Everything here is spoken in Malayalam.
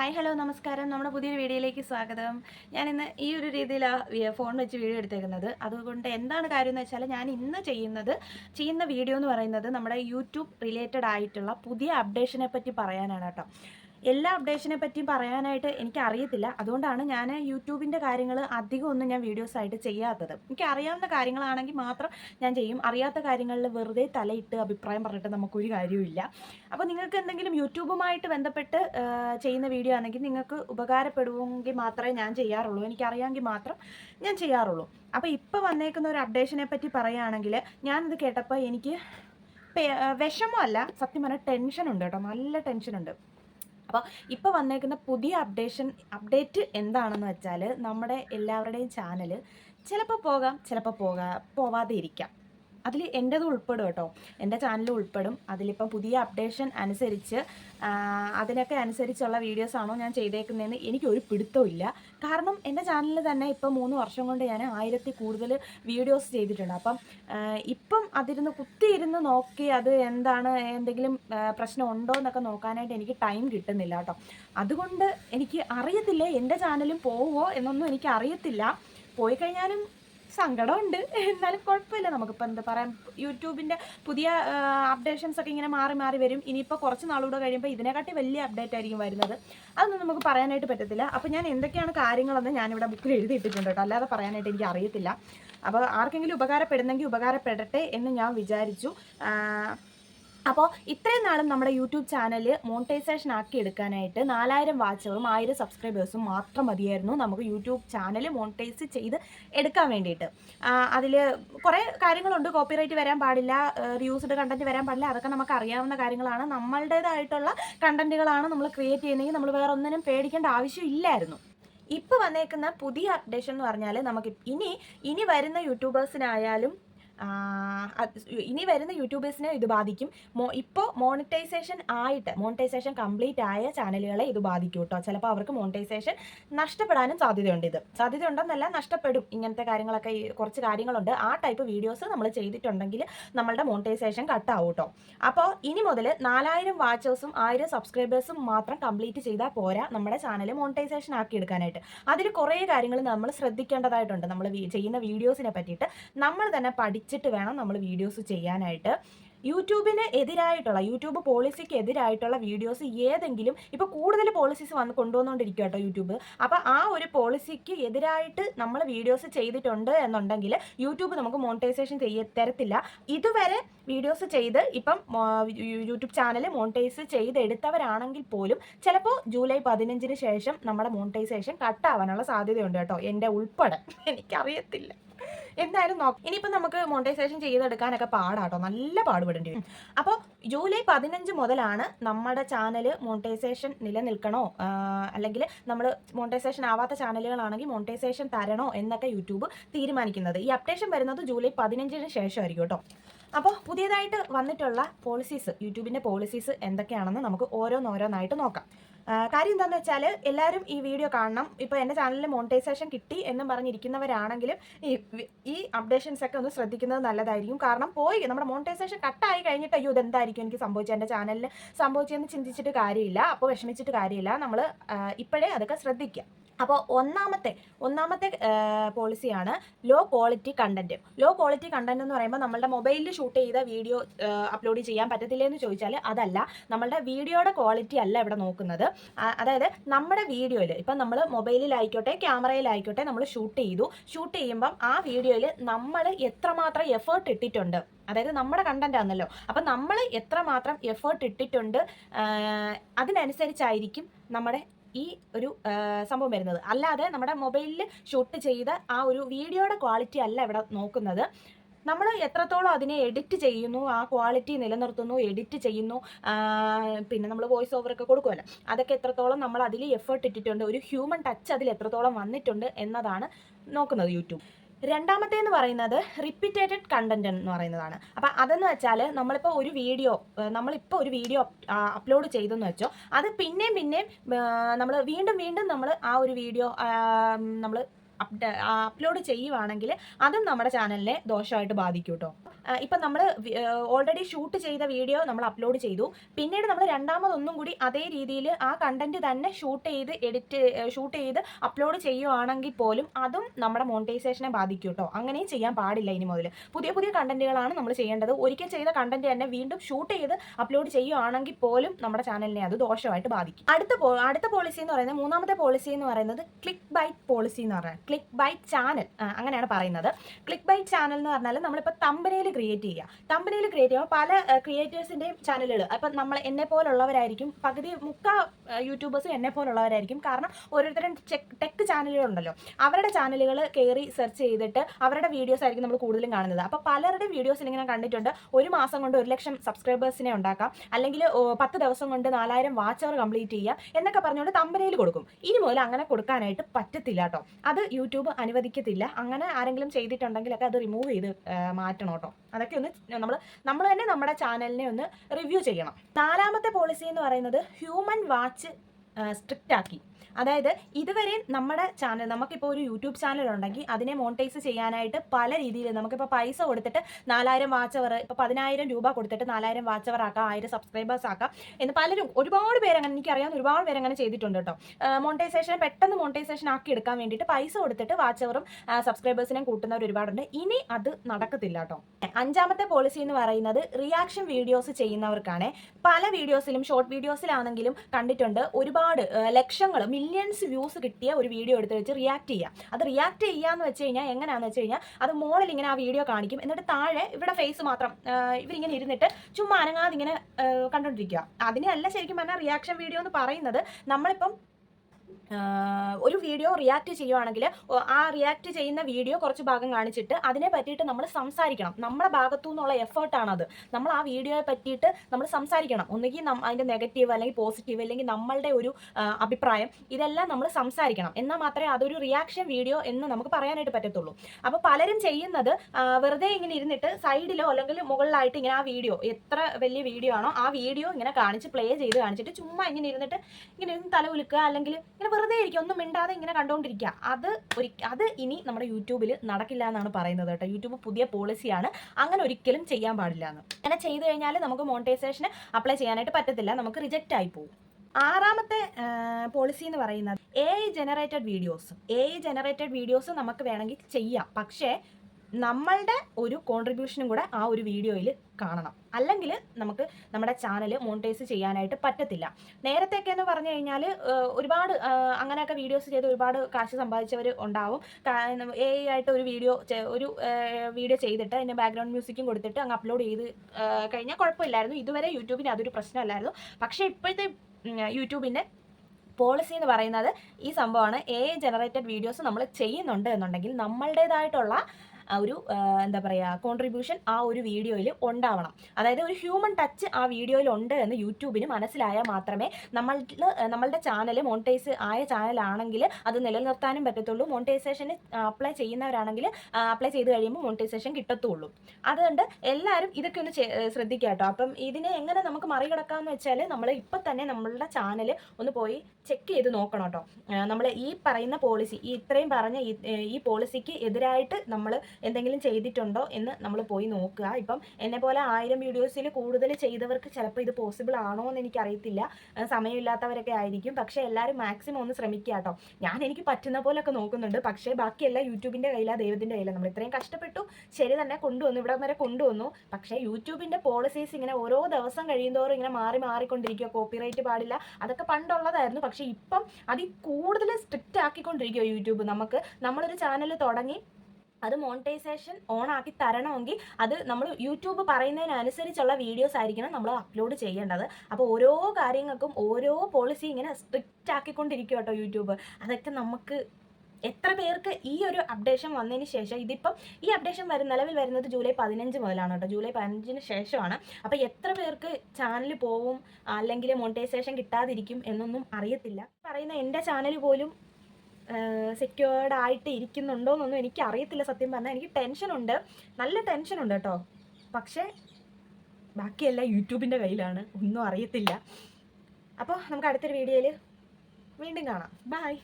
ഹായ് ഹലോ നമസ്കാരം. നമ്മുടെ പുതിയൊരു വീഡിയോയിലേക്ക് സ്വാഗതം. ഞാൻ ഇന്ന് ഈ ഒരു രീതിയിലാണ് ഫോൺ വെച്ച് വീഡിയോ എടുത്തേക്കുന്നത്. അതുകൊണ്ട് എന്താണ് കാര്യം എന്ന് വെച്ചാൽ ഞാൻ ഇന്ന് ചെയ്യുന്നത് ചെയ്യുന്ന വീഡിയോ എന്ന് പറയുന്നത് നമ്മുടെ യൂട്യൂബ് റിലേറ്റഡ് ആയിട്ടുള്ള പുതിയ അപ്ഡേഷനെ പറ്റി പറയാനാണ് കേട്ടോ. എല്ലാ അപ്ഡേഷനെ പറ്റിയും പറയാനായിട്ട് എനിക്ക് അറിയത്തില്ല അതുകൊണ്ടാണ് ഞാൻ യൂട്യൂബിന്റെ കാര്യങ്ങൾ അധികം ഒന്നും ഞാൻ വീഡിയോസ് ആയിട്ട് ചെയ്യാത്തത്. എനിക്ക് അറിയാവുന്ന കാര്യങ്ങളാണെങ്കിൽ മാത്രം ഞാൻ ചെയ്യും. അറിയാത്ത കാര്യങ്ങളിൽ വെറുതെ തലയിട്ട് അഭിപ്രായം പറഞ്ഞിട്ട് നമുക്കൊരു കാര്യമില്ല അപ്പോൾ നിങ്ങൾക്ക് എന്തെങ്കിലും യൂട്യൂബുമായിട്ട് ബന്ധപ്പെട്ട് ചെയ്യുന്ന വീഡിയോ ആണെങ്കിൽ നിങ്ങൾക്ക് ഉപകാരപ്പെടുമെങ്കിൽ മാത്രമേ ഞാൻ ചെയ്യാറുള്ളൂ. എനിക്കറിയാമെങ്കിൽ മാത്രം ഞാൻ ചെയ്യാറുള്ളൂ. അപ്പോൾ ഇപ്പോൾ വന്നേക്കുന്ന ഒരു അപ്ഡേഷനെ പറ്റി പറയുകയാണെങ്കിൽ ഞാനത് കേട്ടപ്പോൾ എനിക്ക് വിഷമമല്ല. സത്യം പറഞ്ഞാൽ ടെൻഷനുണ്ട് കേട്ടോ. നല്ല ടെൻഷനുണ്ട് അപ്പോൾ ഇപ്പോൾ വന്നേക്കുന്ന പുതിയ അപ്ഡേഷൻ അപ്ഡേറ്റ് എന്താണെന്ന് വെച്ചാൽ നമ്മുടെ എല്ലാവരുടെയും ചാനൽ ചിലപ്പോൾ പോകാം ചിലപ്പോൾ പോകാ പോവാതെ ഇരിക്കാം. അതിൽ എന്റെത് ഉൾപ്പെടും കേട്ടോ. എന്റെ ചാനൽ ഉൾപ്പെടും. അതിലിപ്പം പുതിയ അപ്ഡേഷൻ അനുസരിച്ച് അതിനൊക്കെ അനുസരിച്ചുള്ള വീഡിയോസാണോ ഞാൻ ചെയ്തേക്കുന്നതെന്ന് എനിക്കൊരു പിടുത്തവും ഇല്ല. കാരണം എന്റെ ചാനലിൽ തന്നെ ഇപ്പം മൂന്ന് വർഷം കൊണ്ട് ഞാൻ ആയിരത്തി കൂടുതൽ വീഡിയോസ് ചെയ്തിട്ടുണ്ട്. അപ്പം ഇപ്പം അതിരുന്ന് കുത്തിയിരുന്ന് നോക്കി അത് എന്താണ് എന്തെങ്കിലും പ്രശ്നം ഉണ്ടോ എന്നൊക്കെ നോക്കാനായിട്ട് എനിക്ക് ടൈം കിട്ടുന്നില്ല കേട്ടോ. അതുകൊണ്ട് എനിക്ക് അറിയത്തില്ല എന്റെ ചാനലും പോവോ എന്നൊന്നും എനിക്ക് അറിയത്തില്ല. പോയി കഴിഞ്ഞാലും സങ്കടമുണ്ട്. എന്നാലും കുഴപ്പമില്ല. നമുക്കിപ്പോൾ എന്താ പറയാം യൂട്യൂബിന്റെ പുതിയ അപ്ഡേഷൻസ് ഒക്കെ ഇങ്ങനെ മാറി മാറി വരും. ഇനിയിപ്പോൾ കുറച്ച് നാളുകൂടെ കഴിയുമ്പോൾ ഇതിനെക്കാട്ടി വലിയ അപ്ഡേറ്റ് ആയിരിക്കും വരുന്നത്. അതൊന്നും നമുക്ക് പറയാനായിട്ട് പറ്റത്തില്ല. അപ്പോൾ ഞാൻ എന്തൊക്കെയാണ് കാര്യങ്ങളെന്ന് ഞാനിവിടെ ബുക്കിൽ എഴുതിയിട്ടിട്ടുണ്ട് കേട്ടോ. അല്ലാതെ പറയാനായിട്ട് എനിക്ക് അറിയത്തില്ല. അപ്പോൾ ആർക്കെങ്കിലും ഉപകാരപ്പെടുന്നെങ്കിൽ ഉപകാരപ്പെടട്ടെ എന്ന് ഞാൻ വിചാരിച്ചു. അപ്പോൾ ഇത്രയും നാളും നമ്മുടെ യൂട്യൂബ് ചാനൽ മോണിറ്റൈസേഷൻ ആക്കി എടുക്കാനായിട്ട് നാലായിരം വാച്ചറും ആയിരം സബ്സ്ക്രൈബേഴ്സും മാത്രം മതിയായിരുന്നു നമുക്ക് യൂട്യൂബ് ചാനൽ മോണിറ്റൈസ് ചെയ്ത് എടുക്കാൻ വേണ്ടിയിട്ട്. അതിൽ കുറേ കാര്യങ്ങളുണ്ട്. കോപ്പിറൈറ്റ് വരാൻ പാടില്ല റിയൂസ്ഡ് കണ്ടന്റ് വരാൻ പാടില്ല അതൊക്കെ നമുക്ക് അറിയാവുന്ന കാര്യങ്ങളാണ്. നമ്മളുടേതായിട്ടുള്ള കണ്ടന്റുകളാണ് നമ്മൾ ക്രിയേറ്റ് ചെയ്യുന്നതെങ്കിൽ നമ്മൾ വേറെ ഒന്നിനും പേടിക്കേണ്ട ആവശ്യമില്ലായിരുന്നു ഇപ്പോൾ വന്നേക്കുന്ന പുതിയ അപ്ഡേഷൻ എന്ന് പറഞ്ഞാൽ നമുക്ക് ഇനി ഇനി വരുന്ന യൂട്യൂബേഴ്സിനായാലും ഇനി വരുന്ന യൂട്യൂബേഴ്സിനെ ഇത് ബാധിക്കും. മോ ഇപ്പോൾ മോണിറ്റൈസേഷൻ ആയിട്ട് മോണിറ്റൈസേഷൻ കംപ്ലീറ്റ് ആയ ചാനലുകളെ ഇത് ബാധിക്കും കേട്ടോ ചിലപ്പോൾ അവർക്ക് മോണിറ്റൈസേഷൻ നഷ്ടപ്പെടാനും സാധ്യതയുണ്ട് ഇത്. സാധ്യത ഉണ്ടെന്നല്ല നഷ്ടപ്പെടും ഇങ്ങനത്തെ കാര്യങ്ങളൊക്കെ കുറച്ച് കാര്യങ്ങളുണ്ട്. ആ ടൈപ്പ് വീഡിയോസ് നമ്മൾ ചെയ്തിട്ടുണ്ടെങ്കിൽ നമ്മളുടെ മോണിറ്റൈസേഷൻ കട്ട് ആവും കേട്ടോ അപ്പോൾ ഇനി മുതൽ നാലായിരം വാച്ചേഴ്സും ആയിരം സബ്സ്ക്രൈബേഴ്സും മാത്രം കംപ്ലീറ്റ് ചെയ്താൽ പോരാ നമ്മുടെ ചാനൽ മോണിറ്റൈസേഷൻ ആക്കി എടുക്കാനായിട്ട്. അതിൽ കുറേ കാര്യങ്ങൾ നമ്മൾ ശ്രദ്ധിക്കേണ്ടതായിട്ടുണ്ട്. നമ്മൾ ചെയ്യുന്ന വീഡിയോസിനെ പറ്റിയിട്ട്. നമ്മൾ തന്നെ പഠിച്ചിട്ട് വേണം നമ്മൾ വീഡിയോസ് ചെയ്യാനായിട്ട്. യൂട്യൂബിന് എതിരായിട്ടുള്ള യൂട്യൂബ് പോളിസിക്ക് എതിരായിട്ടുള്ള വീഡിയോസ് ഏതെങ്കിലും ഇപ്പോൾ കൂടുതൽ പോളിസീസ് വന്ന് കൊണ്ടുവന്നുകൊണ്ടിരിക്കുക കേട്ടോ യൂട്യൂബ്. അപ്പോൾ ആ ഒരു പോളിസിക്ക് എതിരായിട്ട് നമ്മൾ വീഡിയോസ് ചെയ്തിട്ടുണ്ട് എന്നുണ്ടെങ്കിൽ യൂട്യൂബ് നമുക്ക് മോണിറ്റൈസേഷൻ ചെയ്യ തരത്തില്ല. ഇതുവരെ വീഡിയോസ് ചെയ്ത് ഇപ്പം യൂട്യൂബ് ചാനൽ മോണിറ്റൈസ് ചെയ്തെടുത്തവരാണെങ്കിൽ പോലും ചിലപ്പോൾ ജൂലൈ പതിനഞ്ചിന് ശേഷം നമ്മുടെ മോണിറ്റൈസേഷൻ കട്ടാവാനുള്ള സാധ്യതയുണ്ട് കേട്ടോ എന്റെ ഉൾപ്പെടെ. എനിക്കറിയത്തില്ല. എന്തായാലും നോക്കാം. ഇനിയിപ്പോൾ നമുക്ക് മോണിറ്റൈസേഷൻ ചെയ്തെടുക്കാനൊക്കെ പാടാട്ടോ. നല്ല പാടുപെടേണ്ടി വരും. അപ്പോൾ ജൂലൈ പതിനഞ്ച് മുതലാണ് നമ്മുടെ ചാനൽ മോണിറ്റൈസേഷൻ നിലനിൽക്കണോ? അല്ലെങ്കിൽ നമ്മൾ മോണിറ്റൈസേഷൻ ആവാത്ത ചാനലുകളാണെങ്കിൽ മോണിറ്റൈസേഷൻ തരണോ എന്നൊക്കെ യൂട്യൂബ് തീരുമാനിക്കുന്നത്. ഈ അപ്ഡേഷൻ വരുന്നത് ജൂലൈ പതിനഞ്ചിന് ശേഷമായിരിക്കും കേട്ടോ. അപ്പോൾ പുതിയതായിട്ട് വന്നിട്ടുള്ള പോളിസീസ് യൂട്യൂബിന്റെ പോളിസീസ് എന്തൊക്കെയാണെന്ന് നമുക്ക് ഓരോന്നോരോന്നായിട്ട് നോക്കാം. കാര്യം എന്താണെന്ന് വെച്ചാൽ എല്ലാവരും ഈ വീഡിയോ കാണണം. ഇപ്പോൾ എന്റെ ചാനലിൽ മോണിറ്റൈസേഷൻ കിട്ടി എന്നും പറഞ്ഞിരിക്കുന്നവരാണെങ്കിലും ഈ ഈ അപ്ഡേഷൻസ് ഒക്കെ ഒന്ന് ശ്രദ്ധിക്കുന്നത് നല്ലതായിരിക്കും. കാരണം പോയി നമ്മുടെ മോണിറ്റൈസേഷൻ കട്ടായി കഴിഞ്ഞിട്ട് അയ്യോ ഇതെന്തായിരിക്കും എനിക്ക് സംഭവിച്ചത് എന്റെ ചാനലിൽ സംഭവിച്ചതെന്ന് ചിന്തിച്ചിട്ട് കാര്യമില്ല. അപ്പോൾ വിഷമിച്ചിട്ട് കാര്യമില്ല. നമ്മൾ ഇപ്പോഴേ അതൊക്കെ ശ്രദ്ധിക്കുക അപ്പോൾ ഒന്നാമത്തെ ഒന്നാമത്തെ പോളിസിയാണ് low quality content low quality content എന്ന് പറയുമ്പോൾ നമ്മളുടെ മൊബൈലിൽ ഷൂട്ട് ചെയ്ത വീഡിയോ അപ്ലോഡ് ചെയ്യാൻ പറ്റത്തില്ലേ എന്ന് ചോദിച്ചാൽ അതല്ല. നമ്മളുടെ വീഡിയോയുടെ ക്വാളിറ്റി അല്ല ഇവിടെ നോക്കുന്നത്. അതായത് നമ്മുടെ വീഡിയോയിൽ ഇപ്പം നമ്മൾ മൊബൈലിലായിക്കോട്ടെ ക്യാമറയിലായിക്കോട്ടെ നമ്മൾ ഷൂട്ട് ചെയ്തു. ഷൂട്ട് ചെയ്യുമ്പം ആ വീഡിയോയിൽ നമ്മൾ എത്രമാത്രം എഫേർട്ട് ഇട്ടിട്ടുണ്ട്. അതായത് നമ്മുടെ കണ്ടന്റ് ആണല്ലോ. അപ്പം നമ്മൾ എത്രമാത്രം എഫേർട്ട് ഇട്ടിട്ടുണ്ട് അതിനനുസരിച്ചായിരിക്കും നമ്മുടെ ഈ ഒരു സംഭവം വരുന്നത്. അല്ലാതെ നമ്മുടെ മൊബൈലിൽ ഷൂട്ട് ചെയ്ത ആ ഒരു വീഡിയോയുടെ ക്വാളിറ്റി അല്ല ഇവിടെ നോക്കുന്നത്. നമ്മൾ എത്രത്തോളം അതിനെ എഡിറ്റ് ചെയ്യുന്നു ആ ക്വാളിറ്റി നിലനിർത്തുന്നു എഡിറ്റ് ചെയ്യുന്നു പിന്നെ നമ്മൾ വോയിസ് ഓവർ ഒക്കെ കൊടുക്കുമല്ലോ അതൊക്കെ എത്രത്തോളം നമ്മൾ അതിൽ എഫേർട്ട് ഇട്ടിട്ടുണ്ട് ഒരു ഹ്യൂമൻ ടച്ച് അതിൽ എത്രത്തോളം വന്നിട്ടുണ്ട് എന്നതാണ് നോക്കുന്നത് യൂട്യൂബ്. രണ്ടാമത്തേന്ന് പറയുന്നത് റിപ്പീറ്റേറ്റഡ് കണ്ടന്റ് എന്ന് പറയുന്നതാണ്. അപ്പം അതെന്ന് വെച്ചാൽ നമ്മളിപ്പോൾ ഒരു വീഡിയോ നമ്മളിപ്പോൾ ഒരു വീഡിയോ അപ്ലോഡ് ചെയ്തെന്ന് വെച്ചോ അത് പിന്നെയും പിന്നെയും നമ്മൾ വീണ്ടും വീണ്ടും നമ്മൾ ആ ഒരു വീഡിയോ നമ്മൾ അപ്ലോഡ് ചെയ്യുവാണെങ്കിൽ അതും നമ്മുടെ ചാനലിനെ ദോഷമായിട്ട് ബാധിക്കും കേട്ടോ ഇപ്പം നമ്മൾ ഓൾറെഡി ഷൂട്ട് ചെയ്ത വീഡിയോ നമ്മൾ അപ്ലോഡ് ചെയ്തു. പിന്നീട് നമ്മൾ രണ്ടാമതൊന്നും കൂടി അതേ രീതിയിൽ ആ കണ്ടന്റ് തന്നെ ഷൂട്ട് ചെയ്ത് എഡിറ്റ് ഷൂട്ട് ചെയ്ത് അപ്ലോഡ് ചെയ്യുവാണെങ്കിൽ പോലും അതും നമ്മുടെ മോണിറ്റൈസേഷനെ ബാധിക്കും കേട്ടോ അങ്ങനെയും ചെയ്യാൻ പാടില്ല ഇനി മുതൽ. പുതിയ പുതിയ കണ്ടന്റുകളാണ് നമ്മൾ ചെയ്യേണ്ടത്. ഒരിക്കൽ ചെയ്ത കണ്ടന്റ് തന്നെ വീണ്ടും ഷൂട്ട് ചെയ്ത് അപ്ലോഡ് ചെയ്യുവാണെങ്കിൽ പോലും നമ്മുടെ ചാനലിനെ അത് ദോഷമായിട്ട് ബാധിക്കും. അടുത്ത അടുത്ത പോളിസി എന്ന് പറയുന്നത് മൂന്നാമത്തെ പോളിസി എന്ന് പറയുന്നത് ക്ലിക്ക് ബൈറ്റ് പോളിസി എന്ന് പറയുന്നത്. ക്ലിക്ക് ബൈ ചാനൽ അങ്ങനെയാണ് പറയുന്നത്. ക്ലിക്ക് ബൈ ചാനൽ എന്ന് പറഞ്ഞാൽ നമ്മളിപ്പോൾ തമ്പനയിൽ ക്രിയേറ്റ് ചെയ്യുക. തമ്പനയിൽ ക്രിയേറ്റ് ചെയ്യുമ്പോൾ പല ക്രിയേറ്റേഴ്സിന്റെയും ചാനലുകൾ അപ്പം നമ്മൾ എന്നെ പോലുള്ളവരായിരിക്കും പകുതി മുക്ക യൂട്യൂബേഴ്സും എന്നെ പോലുള്ളവരായിരിക്കും. കാരണം ഓരോരുത്തരും ടെക് ചാനലുകളുണ്ടല്ലോ അവരുടെ ചാനലുകൾ കയറി സെർച്ച് ചെയ്തിട്ട് അവരുടെ വീഡിയോസ് ആയിരിക്കും നമ്മൾ കൂടുതലും കാണുന്നത്. അപ്പോൾ പലരുടെ വീഡിയോസ് ഇങ്ങനെ കണ്ടിട്ടുണ്ട്. ഒരു മാസം കൊണ്ട് ഒരു ലക്ഷം സബ്സ്ക്രൈബേഴ്സിനെ ഉണ്ടാക്കാം. അല്ലെങ്കിൽ പത്ത് ദിവസം കൊണ്ട് നാലായിരം വാച്ച് അവർ കംപ്ലീറ്റ് ചെയ്യാം. എന്നൊക്കെ പറഞ്ഞുകൊണ്ട് തമ്പനയിൽ കൊടുക്കും. ഇനി മുതൽ അങ്ങനെ കൊടുക്കാനായിട്ട് പറ്റത്തില്ല കേട്ടോ. അത് യൂട്യൂബ് അനുവദിക്കത്തില്ല. അങ്ങനെ ആരെങ്കിലും ചെയ്തിട്ടുണ്ടെങ്കിലൊക്കെ അത് റിമൂവ് ചെയ്ത് മാറ്റണം കേട്ടോ. അതൊക്കെ ഒന്ന് നമ്മൾ നമ്മൾ തന്നെ നമ്മുടെ ചാനലിനെ ഒന്ന് റിവ്യൂ ചെയ്യണം. നാലാമത്തെ പോളിസി എന്ന് പറയുന്നത് ഹ്യൂമൻ വാച്ച് സ്ട്രിക്റ്റ് ആക്കി. അതായത് ഇതുവരെ നമ്മുടെ ചാനൽ നമുക്കിപ്പോൾ ഒരു യൂട്യൂബ് ചാനൽ ഉണ്ടെങ്കിൽ അതിനെ മോണിറ്റൈസ് ചെയ്യാനായിട്ട് പല രീതിയിൽ നമുക്കിപ്പോൾ പൈസ കൊടുത്തിട്ട് നാലായിരം വാച്ചവർ ഇപ്പോൾ പതിനായിരം രൂപ കൊടുത്തിട്ട് നാലായിരം വാച്ചവർ ആക്കാം ആയിരം സബ്സ്ക്രൈബേഴ്സ് ആക്കാം എന്ന് പലരും ഒരുപാട് പേരങ്ങനെ എനിക്കറിയാവുന്ന ഒരുപാട് പേരങ്ങനെ ചെയ്തിട്ടുണ്ട് കേട്ടോ. മോണിറ്റൈസേഷൻ പെട്ടെന്ന് മോണിറ്റൈസേഷൻ ആക്കി എടുക്കാൻ വേണ്ടിയിട്ട് പൈസ കൊടുത്തിട്ട് വാച്ചവറും സബ്സ്ക്രൈബേഴ്സിനെയും കൂട്ടുന്നവർ ഒരുപാടുണ്ട്. ഇനി അത് നടക്കത്തില്ല കേട്ടോ. അഞ്ചാമത്തെ പോളിസി എന്ന് പറയുന്നത് റിയാക്ഷൻ വീഡിയോസ് ചെയ്യുന്നവർക്കാണ്. പല വീഡിയോസിലും ഷോർട്ട് വീഡിയോസിലാണെങ്കിലും കണ്ടിട്ടുണ്ട് ഒരുപാട് ലക്ഷങ്ങൾ മില്യൺസ് വ്യൂസ് കിട്ടിയ ഒരു വീഡിയോ എടുത്ത് വെച്ച് റിയാക്ട് ചെയ്യുക അത് റിയാക്ട് ചെയ്യാന്ന് വെച്ച് കഴിഞ്ഞാൽ എങ്ങനെയാണെന്ന് വെച്ച് കഴിഞ്ഞാൽ അത് മോളിൽ ഇങ്ങനെ ആ വീഡിയോ കാണിക്കും. എന്നിട്ട് താഴെ ഇവിടെ ഫേസ് മാത്രം ഇവരിങ്ങനെ ഇരുന്നിട്ട് ചുമ്മാ അനങ്ങാതെ ഇങ്ങനെ കണ്ടോണ്ടിരിക്കുക. അതിനെയല്ല ശരിക്കും പറഞ്ഞാൽ റിയാക്ഷൻ വീഡിയോ എന്ന് പറയുന്നത് നമ്മളിപ്പം ഒരു വീഡിയോ റിയാക്ട് ചെയ്യുവാണെങ്കിൽ ആ റിയാക്ട് ചെയ്യുന്ന വീഡിയോ കുറച്ച് ഭാഗം കാണിച്ചിട്ട് അതിനെ പറ്റിയിട്ട് നമ്മൾ സംസാരിക്കണം. നമ്മുടെ ഭാഗത്തു നിന്നുള്ള എഫേർട്ടാണത് നമ്മൾ ആ വീഡിയോയെ പറ്റിയിട്ട് നമ്മൾ സംസാരിക്കണം. ഒന്നുകിൽ അതിന്റെ നെഗറ്റീവ് അല്ലെങ്കിൽ പോസിറ്റീവ് അല്ലെങ്കിൽ നമ്മളുടെ ഒരു അഭിപ്രായം ഇതെല്ലാം നമ്മൾ സംസാരിക്കണം. എന്നാൽ മാത്രമേ അതൊരു റിയാക്ഷൻ വീഡിയോ എന്ന് നമുക്ക് പറയാനായിട്ട് പറ്റത്തുള്ളൂ. അപ്പോൾ പലരും ചെയ്യുന്നത് വെറുതെ ഇങ്ങനെ ഇരുന്നിട്ട് സൈഡിലോ അല്ലെങ്കിൽ മുകളിലായിട്ട് ഇങ്ങനെ ആ വീഡിയോ എത്ര വലിയ വീഡിയോ ആണോ ആ വീഡിയോ ഇങ്ങനെ കാണിച്ച് പ്ലേ ചെയ്ത് കാണിച്ചിട്ട് ചുമ്മാ ഇങ്ങനെ ഇരുന്നിട്ട് ഇങ്ങനെ ഇരുന്ന് തല ഉലുക്കുക അല്ലെങ്കിൽ ഇങ്ങനെ വെറുതെ ഇരിക്കുക ഒന്നും മിണ്ടാതെ ഇങ്ങനെ കണ്ടുകൊണ്ടിരിക്കുക അത് ഒരു അത് ഇനി നമ്മുടെ യൂട്യൂബിൽ നടക്കില്ല എന്നാണ് പറയുന്നത് കേട്ടോ. യൂട്യൂബ് പുതിയ പോളിസിയാണ്. അങ്ങനെ ഒരിക്കലും ചെയ്യാൻ പാടില്ല എന്ന്. അങ്ങനെ ചെയ്തു കഴിഞ്ഞാൽ നമുക്ക് മോണിറ്റൈസേഷന് അപ്ലൈ ചെയ്യാനായിട്ട് പറ്റത്തില്ല. നമുക്ക് റിജക്റ്റ് ആയി പോകും ആറാമത്തെ പോളിസി എന്ന് പറയുന്നത് AI generated videos AI generated videos നമുക്ക് വേണമെങ്കിൽ ചെയ്യാം. പക്ഷേ നമ്മളുടെ ഒരു കോൺട്രിബ്യൂഷനും കൂടെ ആ ഒരു വീഡിയോയിൽ കാണണം. അല്ലെങ്കിൽ നമുക്ക് നമ്മുടെ ചാനൽ മോണിറ്റൈസ് ചെയ്യാനായിട്ട് പറ്റത്തില്ല. നേരത്തെയൊക്കെ എന്ന് പറഞ്ഞു കഴിഞ്ഞാൽ ഒരുപാട് അങ്ങനെയൊക്കെ വീഡിയോസ് ചെയ്ത് ഒരുപാട് കാശ് സമ്പാദിച്ചവർ ഉണ്ടാവും. എ ആയിട്ട് ഒരു വീഡിയോ ഒരു വീഡിയോ ചെയ്തിട്ട് അതിന്റെ ബാക്ക്ഗ്രൗണ്ട് മ്യൂസിക്കും കൊടുത്തിട്ട് അങ്ങ് അപ്ലോഡ് ചെയ്ത് കഴിഞ്ഞാൽ കുഴപ്പമില്ലായിരുന്നു. ഇതുവരെ യൂട്യൂബിന് അതൊരു പ്രശ്നമല്ലായിരുന്നു. പക്ഷേ ഇപ്പോഴത്തെ യൂട്യൂബിന്റെ പോളിസി എന്ന് പറയുന്നത് ഈ സംഭവമാണ്. എ ജനറേറ്റഡ് വീഡിയോസ് നമ്മൾ ചെയ്യുന്നുണ്ട് എന്നുണ്ടെങ്കിൽ നമ്മളുടേതായിട്ടുള്ള ഒരു എന്താ പറയുക കോൺട്രിബ്യൂഷൻ ആ ഒരു വീഡിയോയിൽ ഉണ്ടാവണം. അതായത് ഒരു ഹ്യൂമൻ ടച്ച് ആ വീഡിയോയിൽ ഉണ്ട് എന്ന് യൂട്യൂബിന് മനസ്സിലായാൽ മാത്രമേ നമ്മൾ നമ്മളുടെ ചാനൽ മോണിറ്റൈസ് ആയ ചാനലാണെങ്കിൽ അത് നിലനിർത്താനും പറ്റത്തുള്ളൂ. മോണിറ്റൈസേഷന് അപ്ലൈ ചെയ്യുന്നവരാണെങ്കിൽ അപ്ലൈ ചെയ്ത് കഴിയുമ്പോൾ മോണിറ്റൈസേഷൻ കിട്ടത്തുള്ളൂ. അതുകൊണ്ട് എല്ലാവരും ഇതൊക്കെ ഒന്ന് ശ്രദ്ധിക്കുക കേട്ടോ. അപ്പം ഇതിനെ എങ്ങനെ നമുക്ക് മറികടക്കാമെന്ന് വെച്ചാൽ നമ്മൾ ഇപ്പം തന്നെ നമ്മളുടെ ചാനൽ ഒന്ന് പോയി ചെക്ക് ചെയ്ത് നോക്കണം കേട്ടോ. നമ്മൾ ഈ പറയുന്ന പോളിസി ഈ ഇത്രയും പറഞ്ഞ ഈ പോളിസിക്ക് എതിരായിട്ട് നമ്മൾ എന്തെങ്കിലും ചെയ്തിട്ടുണ്ടോ എന്ന് നമ്മൾ പോയി നോക്കുക. ഇപ്പം എന്നെ പോലെ ആയിരം വീഡിയോസിൽ കൂടുതൽ ചെയ്തവർക്ക് ചിലപ്പോൾ ഇത് പോസിബിൾ ആണോ എന്ന് എനിക്കറിയത്തില്ല. സമയമില്ലാത്തവരൊക്കെ ആയിരിക്കും. പക്ഷേ എല്ലാവരും മാക്സിമം ഒന്ന് ശ്രമിക്കുക കേട്ടോ. ഞാൻ എനിക്ക് പറ്റുന്ന പോലൊക്കെ നോക്കുന്നുണ്ട്. പക്ഷേ ബാക്കിയെല്ലാം യൂട്യൂബിന്റെ കയ്യിലാണ് ദൈവത്തിന്റെ കയ്യിലാണ് നമ്മൾ ഇത്രയും കഷ്ടപ്പെട്ടു ശരി തന്നെ കൊണ്ടുവന്നു. ഇവിടെ വരെ കൊണ്ടുവന്നു. പക്ഷേ യൂട്യൂബിന്റെ പോളിസീസ് ഇങ്ങനെ ഓരോ ദിവസം കഴിയുന്തോറും ഇങ്ങനെ മാറി മാറിക്കൊണ്ടിരിക്കുക. കോപ്പിറൈറ്റ് പാടില്ല. അതൊക്കെ പണ്ടുള്ളതായിരുന്നു. പക്ഷേ ഇപ്പം അതിൽ കൂടുതൽ സ്ട്രിക്റ്റ് ആക്കിക്കൊണ്ടിരിക്കുക യൂട്യൂബ്. നമുക്ക് നമ്മളൊരു ചാനൽ തുടങ്ങി അത് മോണിറ്റൈസേഷൻ ഓൺ ആക്കി തരണമെങ്കിൽ അത് നമ്മൾ യൂട്യൂബ് പറയുന്നതിനനുസരിച്ചുള്ള വീഡിയോസ് ആയിരിക്കണം നമ്മൾ അപ്ലോഡ് ചെയ്യേണ്ടത്. അപ്പോൾ ഓരോ കാര്യങ്ങൾക്കും ഓരോ പോളിസി ഇങ്ങനെ സ്ട്രിക്റ്റ് ആക്കിക്കൊണ്ടിരിക്കും കേട്ടോ യൂട്യൂബ്. അതൊക്കെ നമുക്ക് എത്ര പേർക്ക് ഈ ഒരു അപ്ഡേഷൻ വന്നതിന് ശേഷം ഇതിപ്പം ഈ അപ്ഡേഷൻ വരുന്ന നിലവിൽ വരുന്നത് ജൂലൈ പതിനഞ്ച് മുതലാണ് കേട്ടോ ജൂലൈ പതിനഞ്ചിന് ശേഷമാണ്. അപ്പോൾ എത്ര പേർക്ക് ചാനൽ പോവും അല്ലെങ്കിൽ മോണിറ്റൈസേഷൻ കിട്ടാതിരിക്കും എന്നൊന്നും അറിയത്തില്ല. പറയുന്ന എന്റെ ചാനൽ പോലും സെക്യൂർഡ് ആയിട്ട് ഇരിക്കുന്നുണ്ടോ എന്നൊന്നും എനിക്ക് അറിയത്തില്ല സത്യം പറഞ്ഞാൽ എനിക്ക് ടെൻഷനുണ്ട് നല്ല ടെൻഷനുണ്ട് കേട്ടോ. പക്ഷേ ബാക്കിയെല്ലാം യൂട്യൂബിന്റെ കയ്യിലാണ്. ഒന്നും അറിയത്തില്ല. അപ്പോൾ നമുക്ക് അടുത്തൊരു വീഡിയോയിൽ വീണ്ടും കാണാം. ബൈ